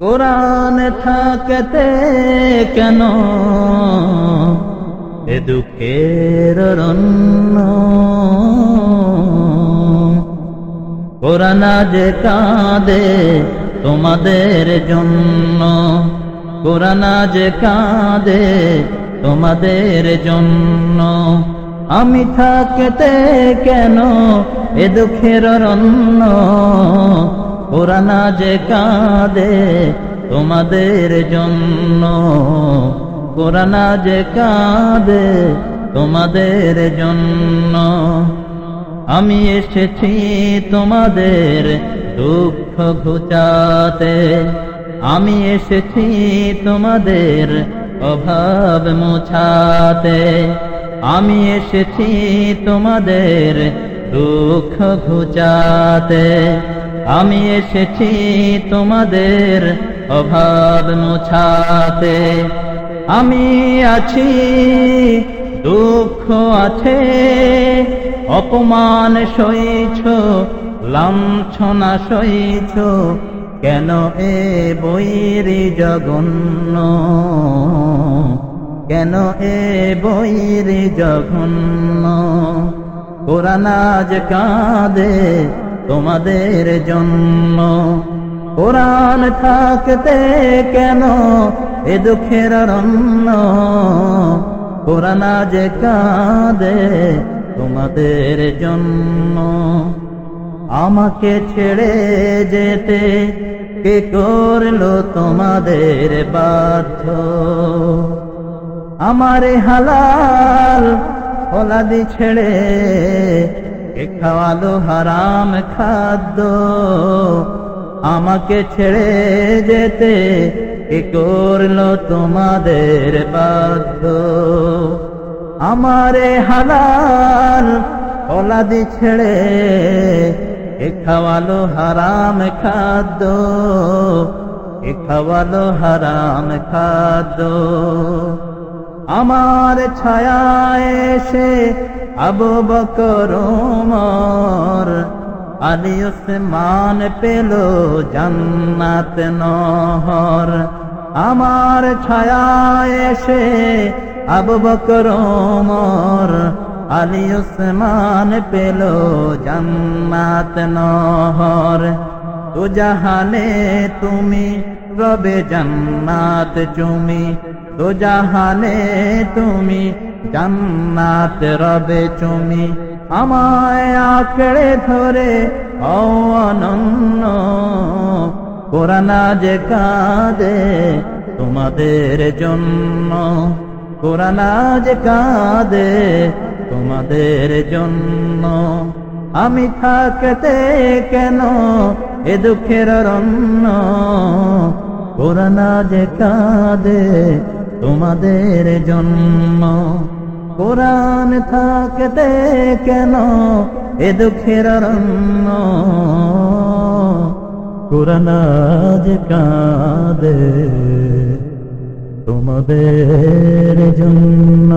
কোরআন থাকতে কেন? এ দুঃখের রন্ন কোরআন যে কাঁদে তোমাদের জন্য। কোরআন যে কাঁদে তোমাদের জন্য। আমি থাকতে কেন এ দুঃখের রন্ন কোরআন যে কাঁদে তোমাদের জন্য কোরআন যে কাঁদে তোমাদের জন্য। আমি এসেছি তোমাদের দুঃখ ঘুচাতে, আমি এসেছি তোমাদের অভাব মুছাতে, আমি এসেছি তোমাদের দুঃখ ঘুচাতে। আমি এসেছি তোমাদের অভাব মুছাতে। আমি আছি, দুঃখ আছে, অপমান সইছ, লাঞ্ছনা সইছ, কেন এ বৈরি জঘন্য? কেন এ বৈরি জঘন্য? কোরআনাজ কাঁদে তোমাদের জন্য। কোরআন থাকতে কেন এ দুঃখের রন্ন কোরআন যে কাঁদে তোমাদের জন্য। আমাকে ছেড়ে যেতে কে করল তোমাদের বাধ্য? আমারে হালাল হলাদি ছেড়ে কে খাওয়ালো হারাম খাদ্য। আমাকে ছেড়ে যেতে কে করল তোমাদের বাধ্য। আমারে হালাল হলাদি ছেড়ে কে খাওয়ালো হারাম খাদ্য। কে খাওয়ালো হারাম খাদ্য। আমার ছায়া এসে আবু বকর, উমর, আলী উসমান পেল জান্নাত নহর। আমার ছায়া এসে আবু বকর, উমর, আলী উসমান পেল জান্নাত নহর। তো জাহানে তুমি রবে জান্নাত চুমি, তো জাহানে তুমি জান্নাত রবে চুমি আমায় আঁকড়ে ধরে অনন্য কোরআনা যে কাঁদে তোমাদের জন্য। কোরআনা যে কাঁদে তোমাদের জন্য। আমি থাকতে কেন এ দুঃখের রন্ন কোরআনা যে কাঁদে তোমাদের জন্ম। কোরআন থাকতে কেন এ দুঃখের রন্ন কোরআন কাঁদে তোমাদের জন্য।